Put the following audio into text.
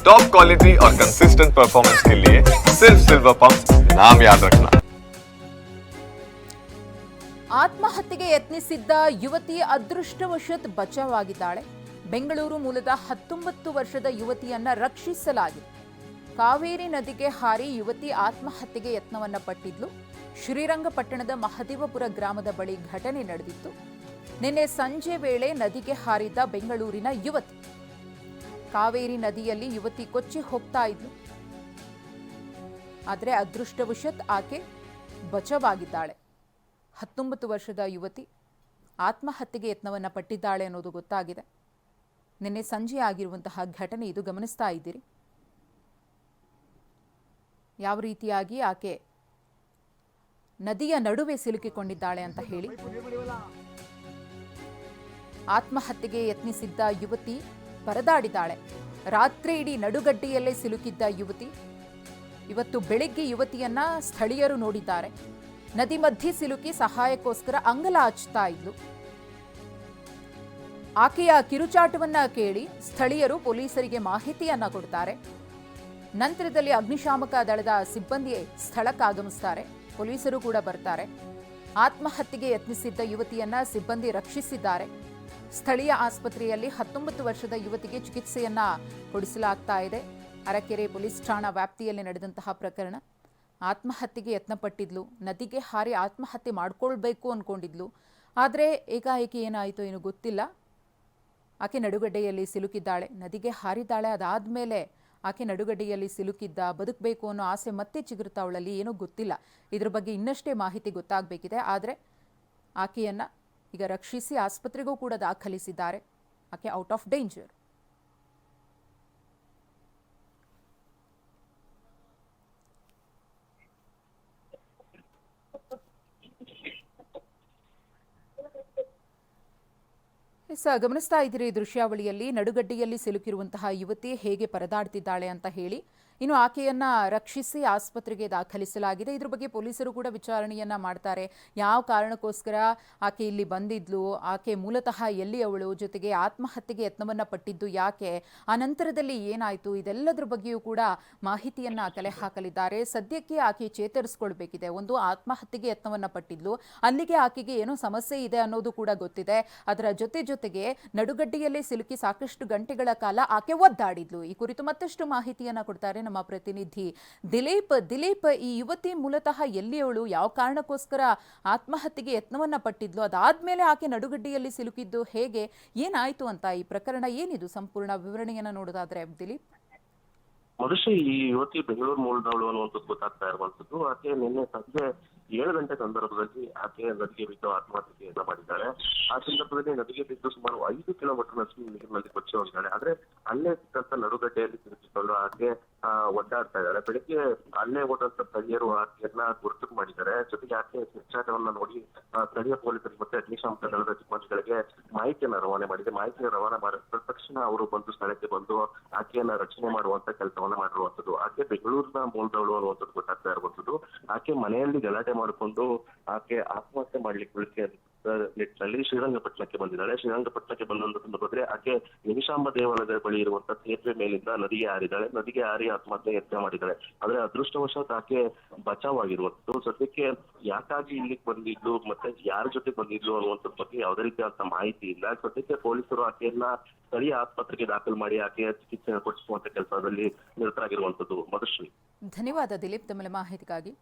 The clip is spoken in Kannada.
टॉप क्वालिटी और कंसिस्टेंट परफॉर्मेंस के लिए सिर्फ सिल्वर पंप नाम याद रखना ಆತ್ಮಹತ್ಯೆಗೆ ಯತ್ನಿಸಿದ್ದ ಯುವತಿ ಅದೃಷ್ಟವಶತ್ ಬಚಾವಾಗಿದ್ದಾಳೆ ಬೆಂಗಳೂರು ಮೂಲದ ಹತ್ತೊಂಬತ್ತು ವರ್ಷದ ಯುವತಿಯನ್ನ ರಕ್ಷಿಸಲಾಗಿದೆ ಕಾವೇರಿ ನದಿಗೆ ಹಾರಿ ಯುವತಿ ಆತ್ಮಹತ್ಯೆಗೆ ಯತ್ನವನ್ನ ಪಟ್ಟಿದ್ಲು ಶ್ರೀರಂಗಪಟ್ಟಣದ ಮಹದೇವಪುರ ಗ್ರಾಮದ ಬಳಿ ಘಟನೆ ನಡೆದಿತ್ತು ನಿನ್ನೆ ಸಂಜೆ ವೇಳೆ ನದಿಗೆ ಹಾರಿದ್ದ ಬೆಂಗಳೂರಿನ ಯುವತಿ ಕಾವೇರಿ ನದಿಯಲ್ಲಿ ಯುವತಿ ಕೊಚ್ಚಿ ಹೋಗ್ತಾ ಇದ್ಲು. ಆದರೆ ಅದೃಷ್ಟವಶತ್ ಆಕೆ ಬಚವಾಗಿದ್ದಾಳೆ. ಹತ್ತೊಂಬತ್ತು ವರ್ಷದ ಯುವತಿ ಆತ್ಮಹತ್ಯೆಗೆ ಯತ್ನವನ್ನು ಪಟ್ಟಿದ್ದಾಳೆ ಅನ್ನೋದು ಗೊತ್ತಾಗಿದೆ. ನಿನ್ನೆ ಸಂಜೆ ಆಗಿರುವಂತಹ ಘಟನೆ ಇದು ಗಮನಿಸ್ತಾ ಇದ್ದೀರಿ. ಯಾವ ರೀತಿಯಾಗಿ ಆಕೆ ನದಿಯ ನಡುವೆ ಸಿಲುಕಿಕೊಂಡಿದ್ದಾಳೆ ಅಂತ ಹೇಳಿ. ಆತ್ಮಹತ್ಯೆಗೆ ಯತ್ನಿಸಿದ್ದ ಯುವತಿ ಪರದಾಡಿದ್ದಾಳೆ ರಾತ್ರಿ ಇಡೀ ನಡುಗಡ್ಡೆಯಲ್ಲೇ ಸಿಲುಕಿದ್ದ ಯುವತಿ. ಇವತ್ತು ಬೆಳಿಗ್ಗೆ ಯುವತಿಯನ್ನ ಸ್ಥಳೀಯರು ನೋಡಿದ್ದಾರೆ. ನದಿ ಮಧ್ಯೆ ಸಿಲುಕಿ ಸಹಾಯಕ್ಕೋಸ್ಕರ ಅಂಗಲ ಹಚ್ತಾ ಇದ್ಲು. ಆಕೆಯ ಕಿರುಚಾಟವನ್ನ ಕೇಳಿ ಸ್ಥಳೀಯರು ಪೊಲೀಸರಿಗೆ ಮಾಹಿತಿಯನ್ನ ಕೊಡ್ತಾರೆ. ನಂತರದಲ್ಲಿ ಅಗ್ನಿಶಾಮಕ ದಳದ ಸಿಬ್ಬಂದಿ ಸ್ಥಳಕ್ಕಾಗಮಿಸ್ತಾರೆ ಪೊಲೀಸರು ಕೂಡ ಬರ್ತಾರೆ. ಆತ್ಮಹತ್ಯೆಗೆ ಯತ್ನಿಸಿದ್ದ ಯುವತಿಯನ್ನ ಸಿಬ್ಬಂದಿ ರಕ್ಷಿಸಿದ್ದಾರೆ. ಸ್ಥಳೀಯ ಆಸ್ಪತ್ರೆಯಲ್ಲಿ ಹತ್ತೊಂಬತ್ತು ವರ್ಷದ ಯುವತಿಗೆ ಚಿಕಿತ್ಸೆಯನ್ನ ಕೊಡಿಸಲಾಗ್ತಾ ಇದೆ. ಅರಕೆರೆ ಪೊಲೀಸ್ ಠಾಣಾ ವ್ಯಾಪ್ತಿಯಲ್ಲಿ ನಡೆದಂತಹ ಪ್ರಕರಣ ಆತ್ಮಹತ್ಯೆಗೆ ಯತ್ನಪಟ್ಟಿದ್ಲು. ನದಿಗೆ ಹಾರಿ ಆತ್ಮಹತ್ಯೆ ಮಾಡ್ಕೊಳ್ಬೇಕು ಅಂದ್ಕೊಂಡಿದ್ಲು ಆದರೆ ಏಕಾಏಕಿ ಏನಾಯಿತು ಏನು ಗೊತ್ತಿಲ್ಲ. ಆಕೆ ನಡುಗಡ್ಡೆಯಲ್ಲಿ ಸಿಲುಕಿದ್ದಾಳೆ. ನದಿಗೆ ಹಾರಿದ್ದಾಳೆ. ಅದಾದಮೇಲೆ ಆಕೆ ನಡುಗಡ್ಡೆಯಲ್ಲಿ ಸಿಲುಕಿದ್ದ ಬದುಕಬೇಕು ಅನ್ನೋ ಆಸೆ ಮತ್ತೆ ಚಿಗುರುತ್ತಾ ಅವಳಲ್ಲಿ ಏನೂ ಗೊತ್ತಿಲ್ಲ. ಇದ್ರ ಬಗ್ಗೆ ಇನ್ನಷ್ಟೇ ಮಾಹಿತಿ ಗೊತ್ತಾಗಬೇಕಿದೆ. ಆದರೆ ಆಕೆಯನ್ನು ಈಗ ರಕ್ಷಿಸಿ ಆಸ್ಪತ್ರೆಗೂ ಕೂಡ ದಾಖಲಿಸಿದ್ದಾರೆ. ಆಕೆ ಔಟ್ ಆಫ್ ಡೇಂಜರ್. ಸ ಗಮನಿಸ್ತಾ ಇದ್ದೀರಿ ದೃಶ್ಯಾವಳಿಯಲ್ಲಿ. ನಡುಗಡ್ಡೆಯಲ್ಲಿ ಸಿಲುಕಿರುವಂತಹ ಯುವತಿ ಹೇಗೆ ಪರದಾಡ್ತಿದ್ದಾಳೆ ಅಂತ ಹೇಳಿ. ಇನ್ನು ಆಕೆಯನ್ನ ರಕ್ಷಿಸಿ ಆಸ್ಪತ್ರೆಗೆ ದಾಖಲಿಸಲಾಗಿದೆ. ಇದ್ರ ಬಗ್ಗೆ ಪೊಲೀಸರು ಕೂಡ ವಿಚಾರಣೆಯನ್ನ ಮಾಡ್ತಾರೆ. ಯಾವ ಕಾರಣಕ್ಕೋಸ್ಕರ ಆಕೆ ಇಲ್ಲಿ ಬಂದಿದ್ಲು? ಆಕೆ ಮೂಲತಃ ಎಲ್ಲಿ ಅವಳು? ಜೊತೆಗೆ ಆತ್ಮಹತ್ಯೆಗೆ ಯತ್ನವನ್ನ ಪಟ್ಟಿದ್ದು ಯಾಕೆ? ಆ ನಂತರದಲ್ಲಿ ಏನಾಯಿತು? ಇದೆಲ್ಲದರ ಬಗ್ಗೆಯೂ ಕೂಡ ಮಾಹಿತಿಯನ್ನ ಕಲೆ ಹಾಕಲಿದ್ದಾರೆ. ಸದ್ಯಕ್ಕೆ ಆಕೆ ಚೇತರಿಸಿಕೊಳ್ಬೇಕಿದೆ. ಒಂದು ಆತ್ಮಹತ್ಯೆಗೆ ಯತ್ನವನ್ನ ಪಟ್ಟಿದ್ಲು. ಅಲ್ಲಿಗೆ ಆಕೆಗೆ ಏನೋ ಸಮಸ್ಯೆ ಇದೆ ಅನ್ನೋದು ಕೂಡ ಗೊತ್ತಿದೆ. ಅದರ ಜೊತೆ ಜೊತೆಗೆ ನಡುಗಡ್ಡೆಯಲ್ಲೇ ಸಿಲುಕಿ ಸಾಕಷ್ಟು ಗಂಟೆಗಳ ಕಾಲ ಆಕೆ ಒದ್ದಾಡಿದ್ಲು. ಈ ಕುರಿತು ಮತ್ತಷ್ಟು ಮಾಹಿತಿಯನ್ನ ಕೊಡ್ತಾರೆ ನಮ್ಮ ಪ್ರತಿನಿಧಿ ದಿಲೀಪ್. ದಿಲೀಪ್, ಈ ಯುವತಿ ಮೂಲತಃ ಎಲ್ಲಿಯವಳು? ಯಾವ ಕಾರಣಕ್ಕೋಸ್ಕರ ಆತ್ಮಹತ್ಯೆಗೆ ಯತ್ನವನ್ನ ಪಟ್ಟಿದ್ಲು? ಅದಾದ್ಮೇಲೆ ಆಕೆ ನಡುಗಡ್ಡಿಯಲ್ಲಿ ಸಿಲುಕಿದ್ದು ಹೇಗೆ? ಏನಾಯ್ತು ಅಂತ ಈ ಪ್ರಕರಣ ಏನಿದು? ಸಂಪೂರ್ಣ ವಿವರಣೆಯನ್ನ ನೋಡೋದಾದ್ರೆ ದಿಲೀಪ್. ಮನುಷ್ಯ ಈ ಯುವತಿ ಬೆಂಗಳೂರು ಮೂಲದವಳು ಅನ್ನುವಂಥದ್ದು ಗೊತ್ತಾಗ್ತಾ ಇರುವಂತದ್ದು ಆಕೆ ನಿನ್ನೆ ಸಂಜೆ ಏಳು ಗಂಟೆ ಸಂದರ್ಭದಲ್ಲಿ ಆಕೆ ನದಿಗೆ ಬಿದ್ದು ಆತ್ಮಹತ್ಯೆಯನ್ನ ಮಾಡಿದ್ದಾರೆ ಆ ಸಂದರ್ಭದಲ್ಲಿ ನದಿಗೆ ಬಿದ್ದು ಸುಮಾರು ಐದು ಕಿಲೋಮೀಟರ್ ನಷ್ಟು ನೀರಿನಲ್ಲಿ ಕೊಚ್ಚಿ ಹೋಗಿದ್ದಾರೆ ಆದ್ರೆ ಅಲ್ಲೇ ಸಿಕ್ಕಂತ ನಡುಗಡ್ಡೆಯಲ್ಲಿ ಸಿಲುಕಿಕೊಂಡು ಆಕೆ ಒದ್ದಾಡ್ತಾ ಇದ್ದಾಳೆ. ಬೆಳಿಗ್ಗೆ ಅಲ್ಲೇ ಓದಂತ ಸ್ಥಳೀಯರು ಆಕೆಯನ್ನ ಗುರುತು ಮಾಡಿದ್ದಾರೆ. ಜೊತೆಗೆ ಆಕೆ ಹೆಚ್ಚಾಟವನ್ನ ನೋಡಿ ಸ್ಥಳೀಯ ಪೊಲೀಸರು ಮತ್ತೆ ಅಗ್ನಿಶಾಮಕ ದಳದ ಸಿಬ್ಬಂದಿಗಳಿಗೆ ಮಾಹಿತಿಯನ್ನ ರವಾನೆ ಮಾಡಿದೆ. ಮಾಹಿತಿಯನ್ನು ರವಾನೆ ಮಾಡಿದ ತಕ್ಷಣ ಅವರು ಬಂದು ಸ್ಥಳಕ್ಕೆ ಬಂದು ಆಕೆಯನ್ನ ರಕ್ಷಣೆ ಮಾಡುವಂತ ಕೆಲಸವನ್ನ ಮಾಡಿರುವಂತದ್ದು ಆಕೆ ಬೆಂಗಳೂರಿನ ಮೂಲದವಳು ಅನ್ನುವಂಥದ್ದು ಗೊತ್ತಾಗ್ತಾ ಇರುವಂತದ್ದು ಆಕೆ ಮನೆಯಲ್ಲಿ ಗಲಾಟೆ ಮಾಡಿಕೊಂಡು ಆಕೆ ಆತ್ಮಹತ್ಯೆ ಮಾಡ್ಲಿಕ್ಕೆ ಬಿಳಿಕೆ ನಿಟ್ಟಿನಲ್ಲಿ ಶ್ರೀರಂಗಪಟ್ಟಣಕ್ಕೆ ಬಂದಿದ್ದಾಳೆ. ಶ್ರೀರಂಗಪಟ್ಟಣಕ್ಕೆ ಬಂದಂತ ಸಂದರ್ಭದಲ್ಲಿ ಆಕೆ ನಿಮಿಷಾಂಬ ದೇವಾಲಯದ ಬಳಿ ಇರುವಂತ ಸೇತುವೆ ಮೇಲಿಂದ ನದಿಗೆ ಹಾರಿದ್ದಾಳೆ ನದಿಗೆ ಹಾರಿ ಆತ್ಮಹತ್ಯೆ ಯತ್ನ ಮಾಡಿದ್ದಾಳೆ ಆದ್ರೆ ಅದೃಷ್ಟವಶಾತ್ ಆಕೆ ಬಚಾವ್ ಆಗಿರುವಂತದ್ದು ಸದ್ಯಕ್ಕೆ ಯಾಕಾಗಿ ಇಲ್ಲಿಗೆ ಬಂದಿದ್ಲು, ಮತ್ತೆ ಯಾರ ಜೊತೆ ಬಂದಿದ್ಲು ಅನ್ನುವಂತ ಬಗ್ಗೆ ಯಾವುದೇ ರೀತಿಯಾದ ಮಾಹಿತಿ ಇಲ್ಲ. ಸದ್ಯಕ್ಕೆ ಪೊಲೀಸರು ಆಕೆಯನ್ನ ಸ್ಥಳೀಯ ಆಸ್ಪತ್ರೆಗೆ ದಾಖಲು ಮಾಡಿ ಆಕೆಯ ಚಿಕಿತ್ಸೆ ಕೊಡಿಸುವಂತ ಕೆಲಸದಲ್ಲಿ ನಿರತರಾಗಿರುವಂತದ್ದು. ಮಧುಶ್ರೀ. ಧನ್ಯವಾದ ದಿಲೀಪ್ ತಮ್ಮ ಮಾಹಿತಿಗಾಗಿ.